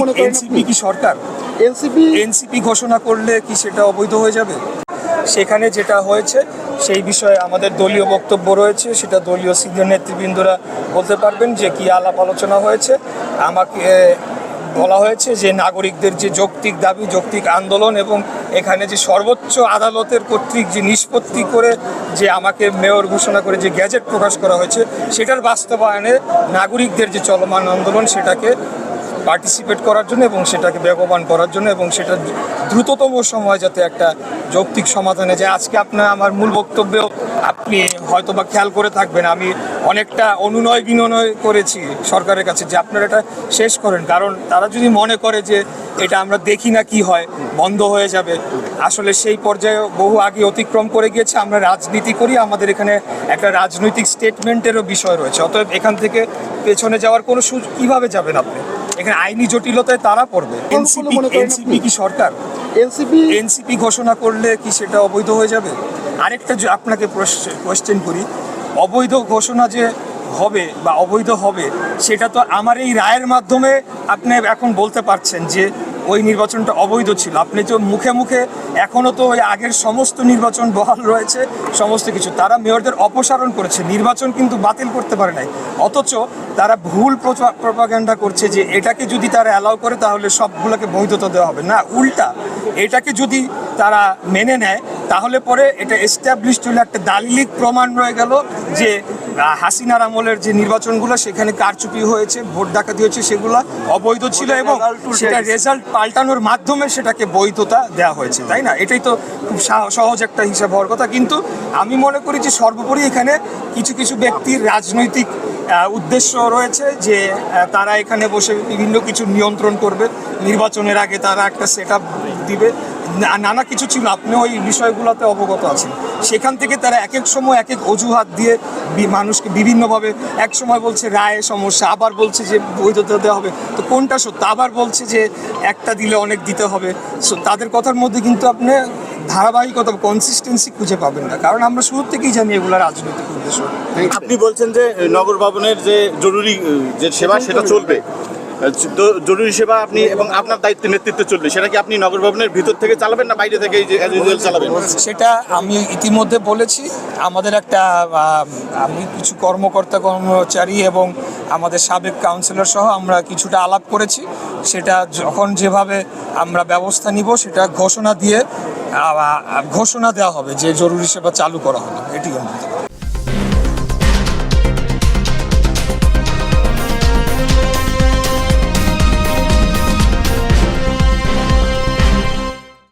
মনে এনসিপি কি সরকার? NCP NCP ঘোষণা করলে কি সেটা অবৈধ হয়ে যাবে? সেখানে যেটা হয়েছে সেই বিষয়ে আমাদের দলীয় বক্তব্য রয়েছে সেটা দলীয় সিনিয়র নেতৃবৃন্দরা বলতে পারবেন যে কি আলাপ আলোচনা হয়েছে। আমাকে বলা হয়েছে যে নাগরিকদের যে যৌক্তিক দাবি যৌক্তিক আন্দোলন এবং এখানে যে সর্বোচ্চ আদালতের কর্তৃক যে নিষ্পত্তি করে যে আমাকে মেয়র ঘোষণা করে যে গ্যাজেট প্রকাশ করা হয়েছে সেটার বাস্তবায়নে নাগরিকদের যে চলমান আন্দোলন সেটাকে পার্টিসিপেট করার জন্য এবং সেটাকে বেগবান করার জন্য এবং সেটা দ্রুততম সময় যাতে একটা যৌক্তিক সমাধানে যায়। আজকে আপনার আমার মূল বক্তব্যেও আপনি হয়তো বা খেয়াল করে থাকবেন, আমি অনেকটা অনুনয় বিনয় করেছি সরকারের কাছে যে আপনারা এটা শেষ করেন। কারণ তারা যদি মনে করে যে এটা আমরা দেখি না কি হয়, বন্ধ হয়ে যাবে, আসলে সেই পর্যায়ে বহু আগে অতিক্রম করে গিয়েছে, আমরা রাজনীতি করি, আমাদের এখানে একটা রাজনৈতিক স্টেটমেন্টেরও বিষয় রয়েছে। অতএব এখান থেকে পেছনে যাওয়ার কোনো সুযোগ কীভাবে যাবেন আপনি? এখানে আইনি জটিলতায় তারা পড়বে। এনসিপি কি সরকার? এনসিপি? এনসিপি ঘোষণা করলে কি সেটা অবৈধ হয়ে যাবে? আরেকটা যে আপনাকে কোয়েশ্চেন করি অবৈধ ঘোষণা যে হবে বা অবৈধ হবে সেটা তো আমার এই রায়ের মাধ্যমে আপনি এখন বলতে পারছেন যে ওই নির্বাচনটা অবৈধ ছিল। আপনি তো মুখে মুখে এখনও তো ওই আগের সমস্ত নির্বাচন বহাল রয়েছে সমস্ত কিছু। তারা মেয়রদের অপসারণ করেছে নির্বাচন কিন্তু বাতিল করতে পারে নাই। অথচ তারা ভুল প্রপাগান্ডা করছে যে এটাকে যদি তারা অ্যালাউ করে, তাহলে সবগুলোকে বৈধতা দেওয়া হবে। না, উল্টা। এটাকে যদি তারা মেনে নেয়, তাহলে পরে এটা এস্টাবলিশড হলে একটা দালিলিক প্রমাণ রয়ে গেল যে হাসিনার আমলের যে নির্বাচনগুলো সেখানে কারচুপি হয়েছে ভোট ডাকাতি হয়েছে সেগুলো অবৈধ ছিল এবং সেটা রেজাল্ট পাল্টানোর মাধ্যমে সেটাকে বৈধতা দেওয়া হয়েছে তাই না? এটাই তো খুব সহজ একটা হিসাব হওয়ার কথা। কিন্তু আমি মনে করি যে সর্বোপরি এখানে কিছু কিছু ব্যক্তির রাজনৈতিক উদ্দেশ্য রয়েছে যে তারা এখানে বসে বিভিন্ন কিছু নিয়ন্ত্রণ করবে। নির্বাচনের আগে তারা একটা সেট দিবে। নানা কিছু ছিল। আপনি ওই বিষয়গুলোতে অবগত আছেন। সেখান থেকে তারা এক এক সময় এক এক অজুহাত দিয়ে মানুষকে বিভিন্নভাবে এক সময় বলছে রায়ে সমস্যা, আবার বলছে যে বৈধতা দেওয়া হবে। তো কোনটা সত্য? আবার বলছে যে একটা দিলে অনেক দিতে হবে। সো তাদের কথার মধ্যে কিন্তু আপনি ধারাবাহিকতা কনসিস্টেন্সি খুঁজে পাবেন না। কারণ আমরা শুরু থেকেই জানি এগুলো রাজনৈতিক উদ্দেশ্য। আপনি বলছেন যে নগর ভবনের যে জরুরি, যে সেবা, সেটা চলবে। জরুরি সেবা আপনি এবং আপনার দায়িত্বে নেতৃত্বে চলবে, সেটা কি আপনি নগর ভবনের ভিতর থেকে চালাবেন না বাইরে থেকে চালাবেন সেটা আমি ইতিমধ্যে বলেছি, আমাদের একটা আমি কিছু কর্মকর্তা কর্মচারী এবং আমাদের সাবেক কাউন্সিলর সহ আমরা কিছুটা আলাপ করেছি, সেটা যখন যেভাবে আমরা ব্যবস্থা নিব সেটা ঘোষণা দিয়ে ঘোষণা দেওয়া হবে যে জরুরি সেবা চালু করা হবে এটি।